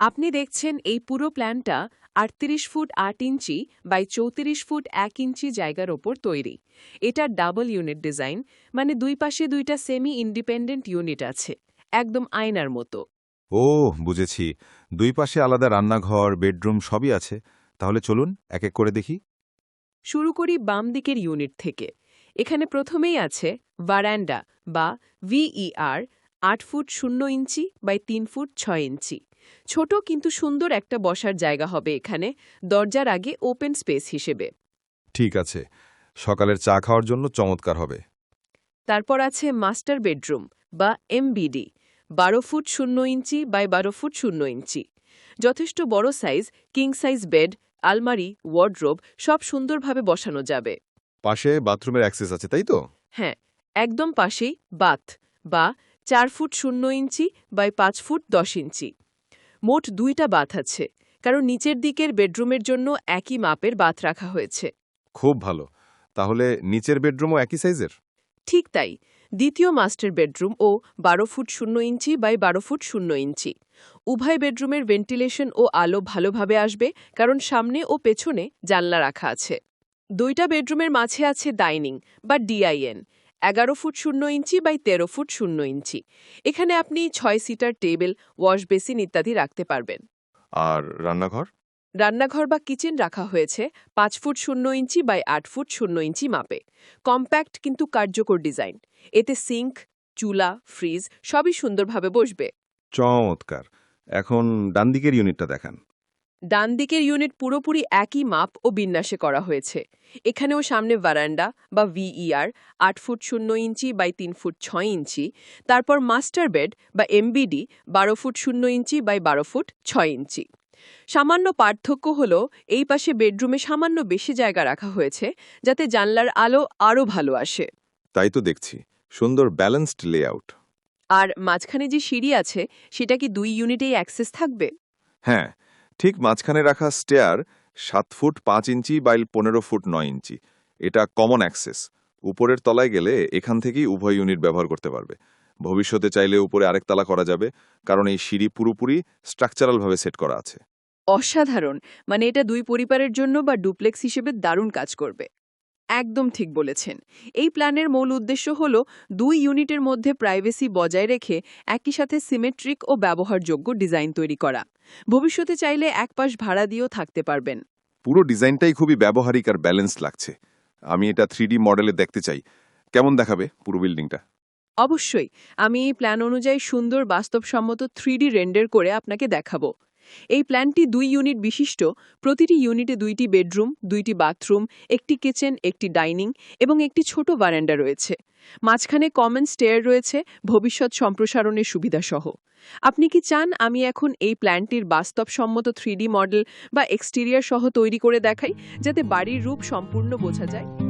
আপনি দেখছেন এই পুরো প্ল্যানটা আটত্রিশ ফুট আট ইঞ্চি বাই চৌত্রিশ ফুট এক ইঞ্চি জায়গার ওপর তৈরি। এটা ডাবল ইউনিট ডিজাইন মানে দুই পাশে দুইটা সেমি ইন্ডিপেন্ডেন্ট ইউনিট আছে একদম আয়নার মতো। ও বুঝেছি। দুই পাশে আলাদা রান্নাঘর বেডরুম সবই আছে। তাহলে চলুন এক এক করে দেখি। শুরু করি বাম দিকের ইউনিট থেকে। এখানে প্রথমেই আছে ভারান্ডা বা ভিইআর আট ফুট শূন্য ইঞ্চি বাই তিন ফুট ছয় ইঞ্চি। ছোট কিন্তু সুন্দর একটা বসার জায়গা হবে এখানে দরজার আগে ওপেন স্পেস হিসেবে। ঠিক আছে সকালের চা খাওয়ার জন্য চমৎকার হবে। তারপর আছে মাস্টার বেডরুম বা এমবিডি বারো ফুট শূন্য ইঞ্চি বাই বারো ফুট শূন্য ইঞ্চি। যথেষ্ট বড় সাইজ কিং সাইজ বেড আলমারি ওয়ার্ড্রোব সব সুন্দরভাবে বসানো যাবে। পাশে বাথরুমের অ্যাক্সেস আছে তাই তো? হ্যাঁ একদম পাশেই বাথ বা চার ফুট শূন্য ইঞ্চি বাই পাঁচ ফুট দশ ইঞ্চি। মোট দুইটা বাথ আছে কারণ নিচের দিকের বেডরুমের জন্য একই মাপের বাথ রাখা হয়েছে। খুব ভালো। তাহলে নিচের বেডরুমও একই সাইজের? ঠিক তাই। দ্বিতীয় মাস্টার বেডরুম ও বারো ফুট শূন্য ইঞ্চি বাই বারো ফুট শূন্য ইঞ্চি। উভয় বেডরুমের ভেন্টিলেশন ও আলো ভালোভাবে আসবে কারণ সামনে ও পেছনে জানলা রাখা আছে। দুইটা বেডরুমের মাঝে আছে ডাইনিং বা ডিআইএন। এগারো ফুট শূন্য ইঞ্চি বাই তেরো ফুট শূন্য ইঞ্চি। এখানে আপনি ছয় সিটার টেবিল ওয়াশ বেসিন ইত্যাদি রাখতে পারবেন। আর রান্নাঘর? রান্নাঘর বা কিচেন রাখা হয়েছে পাঁচ ফুট শূন্য ইঞ্চি বাই আট ফুট শূন্য ইঞ্চি মাপে। কম্প্যাক্ট কিন্তু কার্যকর ডিজাইন। এতে সিঙ্ক চুলা ফ্রিজ সবই সুন্দরভাবে বসবে। চমৎকার। এখন ডান দিকের ইউনিটটা দেখান। ডান দিকের ইউনিট পুরোপুরি একই মাপ ও বিন্যাসে করা হয়েছে। এখানেও সামনে ভারান্ডা বা ভিইআর আট ফুট শূন্য ইঞ্চি বাই তিন ফুট ছয় ইঞ্চি তারপর মাস্টার বেড বা এমবিডি বারো ফুট শূন্য ইঞ্চি বাই বারো ফুট ছয় ইঞ্চি। সামান্য পার্থক্য হল এই পাশে বেডরুমে সামান্য বেশি জায়গা রাখা হয়েছে যাতে জানলার আলো আরও ভালো আসে। তাই তো দেখছি সুন্দর ব্যালেন্সড লেআউট আর মাঝখানে যে সিঁড়ি আছে সেটা কি দুই ইউনিটেই অ্যাক্সেস থাকবে? হ্যাঁ ঠিক মাঝখানে রাখা স্টেয়ার সাত ফুট পাঁচ ইঞ্চি বাইল পনেরো ফুট নয় ইঞ্চি। এটা কমন অ্যাক্সেস উপরের তলায় গেলে এখান থেকেই উভয় ইউনিট ব্যবহার করতে পারবে। ভবিষ্যতে চাইলে উপরে আরেক তালা করা যাবে, কারণ এই সিঁড়ি পুরোপুরি স্ট্রাকচারালভাবে সেট করা আছে। অসাধারণ! মানে এটা দুই পরিবারের জন্য বা ডুপ্লেক্স হিসেবে দারুণ কাজ করবে। একদম ঠিক বলেছেন। এই প্ল্যানের মূল উদ্দেশ্য হল দুই ইউনিটের মধ্যে প্রাইভেসি বজায় রেখে একই সাথে সিমেট্রিক ও ব্যবহারযোগ্য ডিজাইন তৈরি করা। ভবিষ্যতে চাইলে এক পাশ ভাড়া দিয়েও থাকতে পারবেন। পুরো ডিজাইনটাই খুবই ব্যবহারিক আর ব্যালেন্স লাগছে। আমি এটা থ্রি মডেলে দেখতে চাই। কেমন দেখাবে পুরো বিল্ডিংটা? অবশ্যই। আমি এই প্ল্যান অনুযায়ী সুন্দর বাস্তবসম্মত থ্রি রেন্ডার করে আপনাকে দেখাবো। এই প্ল্যানটি দুই ইউনিট বিশিষ্ট। প্রতিটি ইউনিটে দুইটি বেডরুম, দুইটি বাথরুম, একটি কিচেন, একটি ডাইনিং এবং একটি ছোট বারান্ডা রয়েছে। মাঝখানে কমন স্টেয়ার রয়েছে, ভবিষ্যৎ সম্প্রসারণের সুবিধাসহ। আপনি কি চান আমি এখন এই প্ল্যানটির বাস্তবসম্মত থ্রিডি মডেল বা এক্সটেরিয়ার সহ তৈরি করে দেখাই, যাতে বাড়ির রূপ সম্পূর্ণ বোঝা যায়?